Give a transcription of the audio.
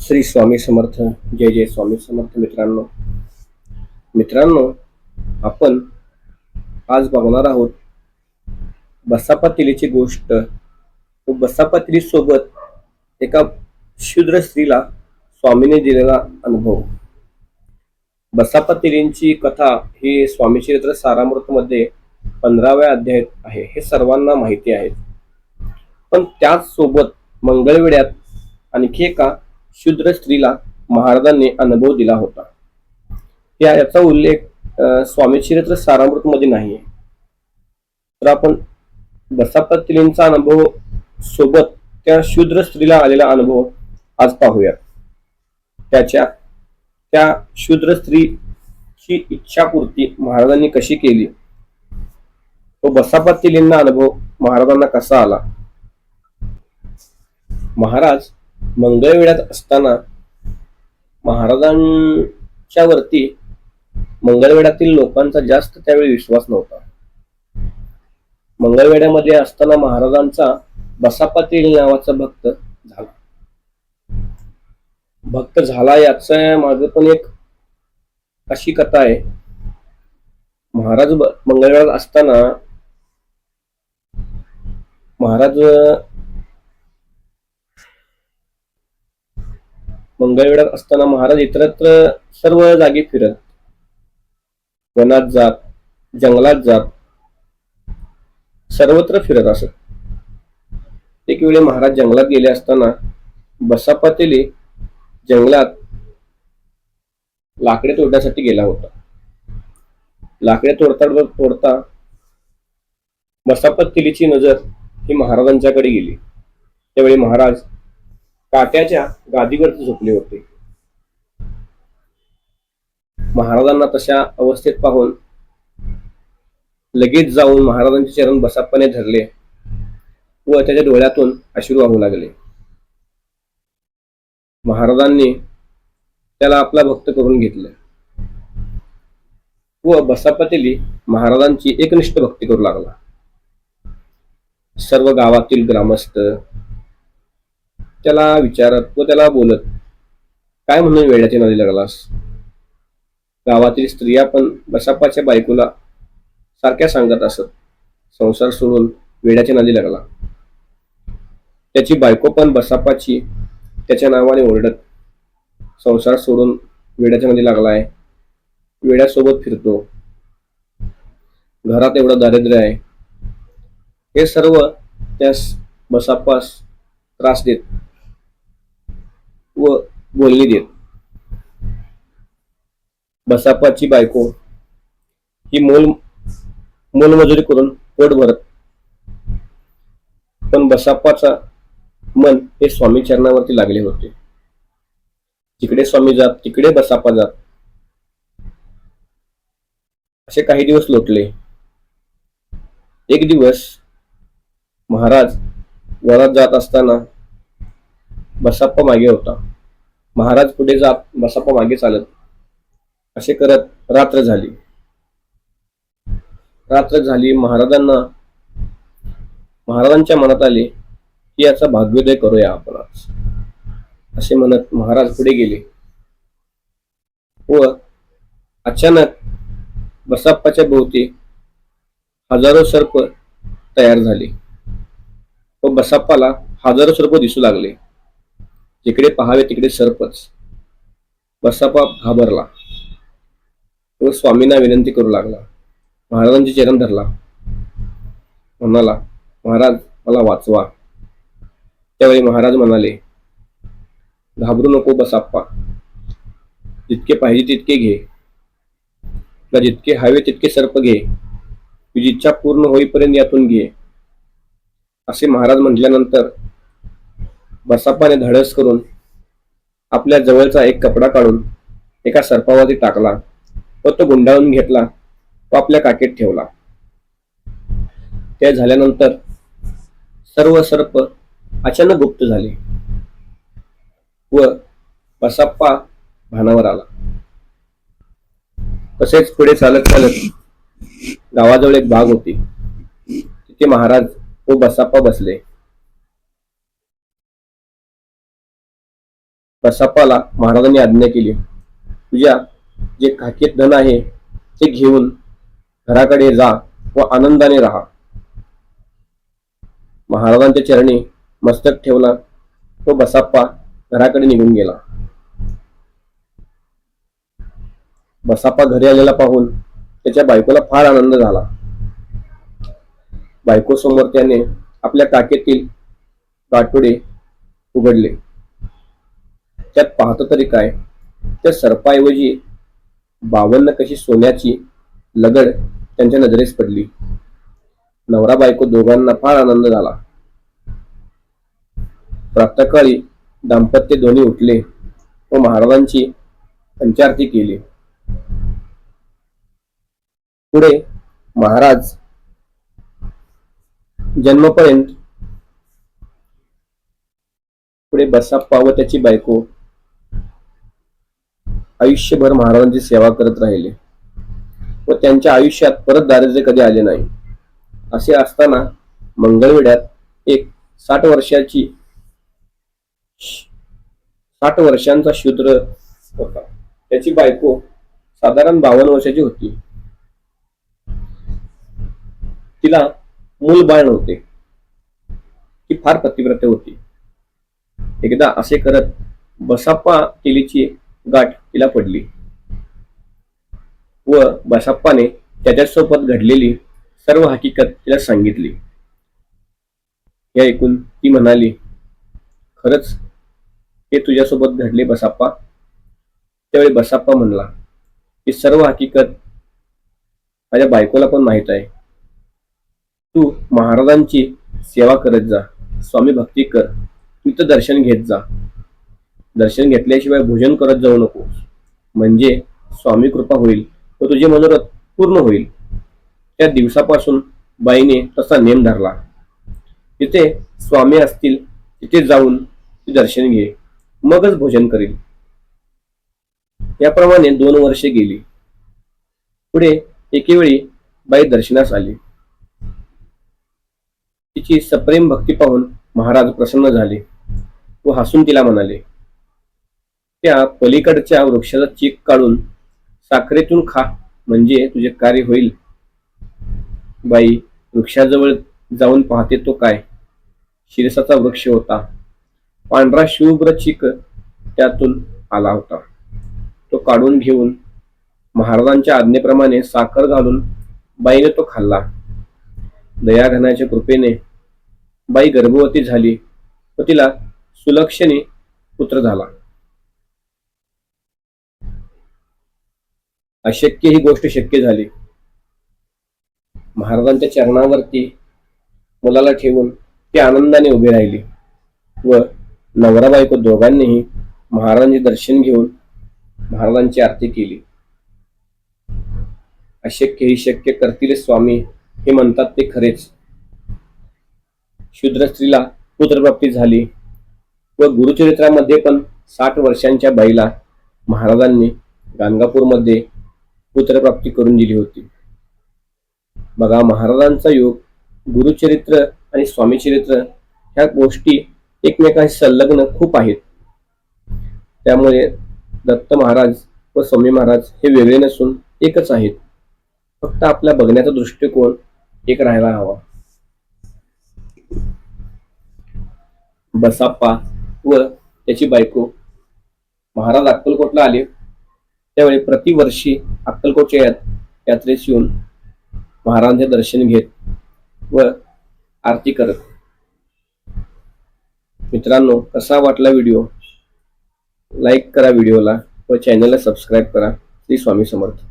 श्री स्वामी समर्थ जय जय स्वामी समर्थ मित्रांनो. मित्रांनो आपण आज बघणार आहोत बसापातिलीची गोष्ट. व बसापातिली सोबत एका शूद्र स्त्रीला स्वामीने दिलेला अनुभव. बसापातेलींची कथा ही स्वामीचरित्र सारामृतमध्ये पंधराव्या अध्यायात आहे हे सर्वांना माहिती आहे. पण त्याच सोबत मंगळवेड्यात आणखी एका शूद्र स्त्रीला महाराजांनी अनुभव दिला होता. या याचा उल्लेख स्वामी चरित्र सारामृत मध्ये नाही तर आपण बसापतिलींचा अनुभव सोबत त्या शूद्र स्त्रीला आलेला अनुभव आज पाहूया. त्याच्या त्या शूद्र स्त्रीची इच्छापूर्ती महाराजांनी कशी केली? तो बसापतिलींना अनुभव महाराजांना कसा आला? महाराज मंगळवेढ्यात असताना महाराजांच्या वरती मंगळवेढ्यातील लोकांचा जास्त त्यावेळी विश्वास नव्हता. मंगळवेढ्यामध्ये असताना महाराजांचा बसापातील नावाचा भक्त झाला. भक्त झाला याच मागे पण एक अशी कथा आहे. महाराज ब- मंगळवेढ्यात असताना महाराज मंगळवेढ्यात असताना महाराज इतरत्र सर्व जागी फिरत. वनात जात जंगलात जात सर्वत्र फिरत असत. एक वेळी महाराज जंगलात गेले असताना बसापातेली जंगलात लाकडे तोडण्यासाठी गेला होता. लाकडे तोडता तोडता बसापत नजर ही महाराजांच्याकडे गेली. त्यावेळी महाराज काट्याच्या गादीवरती झोपले होते. महाराजांना तशा अवस्थेत पाहून लगेच जाऊन महाराजांचे चरण बसापणे धरले व त्याच्या डोळ्यातून अश्रू वाहू लागले. महाराजांनी त्याला आपला भक्त करून घेतलं व बसापतेली महाराजांची एकनिष्ठ भक्ती करू लागला. सर्व गावातील ग्रामस्थ त्याला विचारत व त्याला बोलत. काय म्हणून वेड्याच्या नदी लागलास? गावातील स्त्रिया पण बसापाच्या बायकोला सारख्या सांगत असत. संसार सोडून वेड्याच्या नदी लागला. त्याची बायको पण बसापाची त्याच्या नावाने ओरडत संसार सोडून वेड्याच्या नदी लागलाय. वेड्यासोबत फिरतो. घरात एवढं दारिद्र्य आहे. हे सर्व त्यास बसापास त्रास देत व बोलणी देत. बसापाची बायको ही मोल मोलमजुरी करून पोट भरत. पण बसापाचा मन हे स्वामी चरणावरती लागले होते. जिकडे स्वामी जात तिकडे बसापा जात. असे काही दिवस लोटले. एक दिवस महाराज वरात जात असताना बसाप्पा मागे होता. महाराज पुढे जात बसप्पा मागे चालत असे करत रात्र झाली. रात्र झाली महाराजांना महाराजांच्या मनात आले की याचा भाग्योदय करूया आपण असे म्हणत महाराज पुढे गेले. व अचानक बसाप्पाच्या भोवती हजारो सर्प तयार झाले. व बसाप्पाला हजारो सर्प दिसू लागले. जिकडे पहावे तिकडे सर्पच. बसापा घाबरला. व स्वामींना विनंती करू लागला. महाराजांचे चरण धरला. म्हणाला महाराज मला वाचवा. त्यावेळी महाराज म्हणाले घाबरू नको बसाप्पा. जितके पाहिजे तितके घे. तुला जितके हवे तितके सर्प घे. तुझी इच्छा पूर्ण होईपर्यंत यातून घे. असे महाराज म्हटल्यानंतर बसाप्पाने धडस करून आपल्या जवळचा एक कपडा काढून एका सर्पावरती टाकला व तो गुंडाळून घेतला व आपल्या काकेत ठेवला. ते झाल्यानंतर सर्व सर्प अचानक गुप्त झाले व बसाप्पा भानावर आला. तसेच पुढे चालत चालत गावाजवळ एक बाग होती. तिथे महाराज व बसाप्पा बसले. कसापाला महाराजांनी आज्ञा केली. तुझ्या जे खाकीत धन आहे ते घेऊन घराकडे जा व आनंदाने राहा. महाराजांच्या चरणी मस्तक ठेवला तो बसाप्पा घराकडे निघून गेला. बसाप्पा घरी आलेला पाहून त्याच्या बायकोला फार आनंद झाला. बायको समोर त्याने आपल्या टाकेतील गाठोडे उघडले. त्यात पाहतो तरी काय? त्या सर्पाऐवजी बावन्न कशी सोन्याची लगड त्यांच्या नजरेस पडली. नवरा बायको दोघांना फार आनंद झाला. प्रातःकाळी दाम्पत्य दोन्ही उठले व महाराजांची पंचारती केली. पुढे महाराज जन्मपर्यंत पुढे बसाप्पा व त्याची बायको आयुष्यभर महाराजांची सेवा करत राहिले. व त्यांच्या आयुष्यात परत दारिद्र्य कधी आले नाही. असे असताना मंगळवेढ्यात एक साठ वर्षाची साठ वर्षांचा शूद्र होता. त्याची बायको साधारण बावन्न वर्षाची होती. तिला मूल बाळ नव्हते. ती फार पतिव्रत होती. एकदा असे करत बसाप्पा केलीची गाठ तिला पडली. व बसाप्पाने त्याच्यासोबत घडलेली सर्व हकीकत तिला सांगितली. हे ऐकून ती म्हणाली खरंच हे तुझ्यासोबत घडले बसाप्पा? त्यावेळी बसाप्पा म्हणला की सर्व हकीकत माझ्या बायकोला पण माहीत आहे. तू महाराजांची सेवा करत जा. स्वामी भक्ती कर. तिथं दर्शन घेत जा. दर्शन घेतल्याशिवाय भोजन करत जाऊ नकोस म्हणजे स्वामी कृपा होईल व तुझे मनोरथ पूर्ण होईल. त्या दिवसापासून बाईने तसा नेम धरला. तिथे स्वामी असतील तिथे जाऊन ती दर्शन घे मगच भोजन करील. याप्रमाणे दोन वर्षे गेली. पुढे एकेवेळी बाई दर्शनास आली. तिची सप्रेम भक्ती पाहून महाराज प्रसन्न झाले व हसून तिला म्हणाले त्या पलीकडच्या वृक्षाचा चीक काढून साखरेतून खा म्हणजे तुझे कार्य होईल. बाई वृक्षाजवळ जाऊन पाहते तो काय? शिरसाचा वृक्ष होता. पांढरा शुभ्र चिक त्यातून आला होता. तो काढून घेऊन महाराजांच्या आज्ञेप्रमाणे साखर घालून बाईने तो खाल्ला. दयाघनाच्या कृपेने बाई गर्भवती झाली व तिला सुलक्षणी पुत्र झाला. अशक्य ही गोष्ट शक्य झाली. महाराजांच्या चरणावरती मुलाला ठेवून ती आनंदाने उभी राहिली व नवरा बायको दोघांनीही महाराजांचे दर्शन घेऊन महाराजांची आरती केली. अशक्य ही शक्य करतील स्वामी हे म्हणतात ते खरेच. शूद्र स्त्रीला पुत्रप्राप्ती झाली व गुरुचरित्रामध्ये पण साठ वर्षांच्या बाईला महाराजांनी गाणगापूरमध्ये पुत्रप्राप्ती करून दिली होती. बघा महाराजांचा योग गुरुचरित्र आणि स्वामीचरित्र ह्या गोष्टी एकमेकांशी संलग्न खूप आहेत. त्यामुळे दत्त महाराज व स्वामी महाराज हे वेगळे नसून एकच आहेत. फक्त आपल्या बघण्याचा दृष्टिकोन एक राहायला हवा. बसाप्पा व त्याची बायको. महाराज अक्कलकोटला आले. त्यावेळी प्रतिवर्षी अक्कलकोटच्या यात यात्रेस येऊन महाराजांचे दर्शन घेत व आरती करत. मित्रांनो कसा वाटला व्हिडिओ? लाईक करा व्हिडिओला व चॅनलला सबस्क्राईब करा. श्री स्वामी समर्थ.